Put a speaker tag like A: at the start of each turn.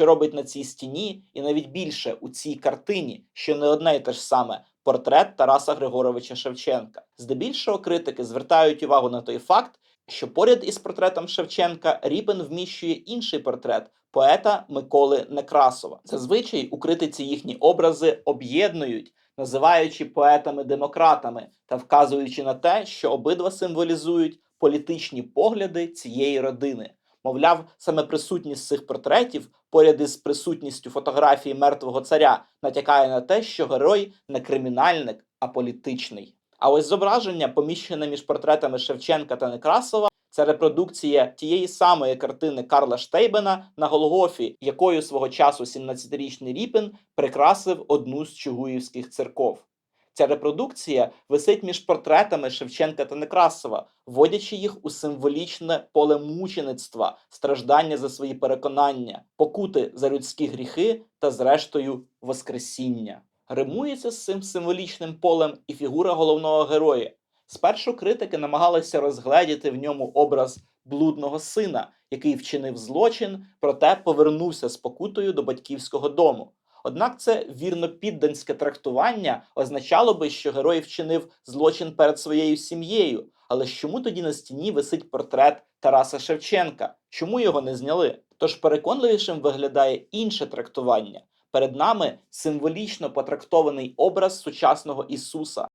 A: що робить на цій стіні, і навіть більше у цій картині, що не одне й те ж саме портрет Тараса Григоровича Шевченка. Здебільшого критики звертають увагу на той факт, що поряд із портретом Шевченка Ріпин вміщує інший портрет поета Миколи Некрасова. Зазвичай у критиці їхні образи об'єднують, називаючи поетами-демократами та вказуючи на те, що обидва символізують політичні погляди цієї родини. Мовляв, саме присутність цих портретів поряд із присутністю фотографії мертвого царя натякає на те, що герой не кримінальник, а політичний. А ось зображення, поміщене між портретами Шевченка та Некрасова, це репродукція тієї самої картини Карла Штейбена на Голгофі, якою свого часу 17-річний Ріпін прикрасив одну з чугуївських церков. Ця репродукція висить між портретами Шевченка та Некрасова, вводячи їх у символічне поле мучеництва, страждання за свої переконання, покути за людські гріхи та, зрештою, Воскресіння. Римується з цим символічним полем і фігура головного героя. Спершу критики намагалися розгледіти в ньому образ блудного сина, який вчинив злочин, проте повернувся з покутою до батьківського дому. Однак це вірнопідданське трактування означало би, що герой вчинив злочин перед своєю сім'єю. Але чому тоді на стіні висить портрет Тараса Шевченка? Чому його не зняли? Тож переконливішим виглядає інше трактування. Перед нами символічно потрактований образ сучасного Ісуса,